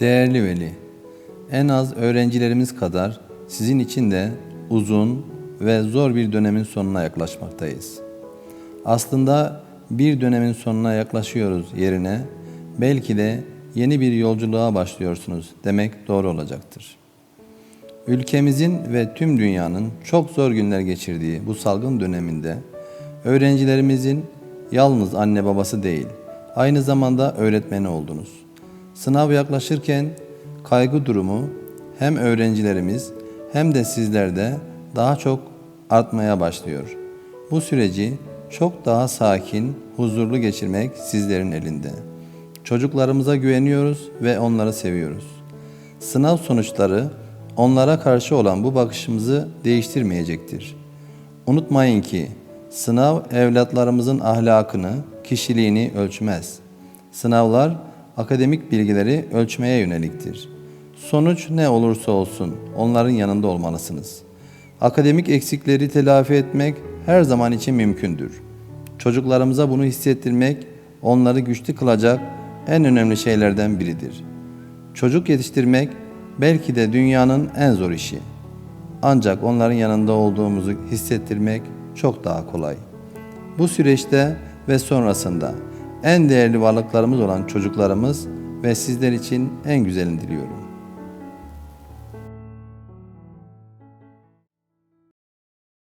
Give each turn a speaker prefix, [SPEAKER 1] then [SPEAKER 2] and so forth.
[SPEAKER 1] Değerli veli, en az öğrencilerimiz kadar sizin için de uzun ve zor bir dönemin sonuna yaklaşmaktayız. Aslında bir dönemin sonuna yaklaşıyoruz yerine belki de yeni bir yolculuğa başlıyorsunuz demek doğru olacaktır. Ülkemizin ve tüm dünyanın çok zor günler geçirdiği bu salgın döneminde öğrencilerimizin yalnız anne babası değil, aynı zamanda öğretmeni oldunuz. Sınav yaklaşırken kaygı durumu hem öğrencilerimiz hem de sizlerde daha çok artmaya başlıyor. Bu süreci çok daha sakin, huzurlu geçirmek sizlerin elinde. Çocuklarımıza güveniyoruz ve onları seviyoruz. Sınav sonuçları onlara karşı olan bu bakışımızı değiştirmeyecektir. Unutmayın ki sınav evlatlarımızın ahlakını, kişiliğini ölçmez. Sınavlar akademik bilgileri ölçmeye yöneliktir. Sonuç ne olursa olsun onların yanında olmalısınız. Akademik eksikleri telafi etmek her zaman için mümkündür. Çocuklarımıza bunu hissettirmek onları güçlü kılacak en önemli şeylerden biridir. Çocuk yetiştirmek belki de dünyanın en zor işi. Ancak onların yanında olduğumuzu hissettirmek çok daha kolay. Bu süreçte ve sonrasında en değerli varlıklarımız olan çocuklarımız ve sizler için en güzelini diliyorum.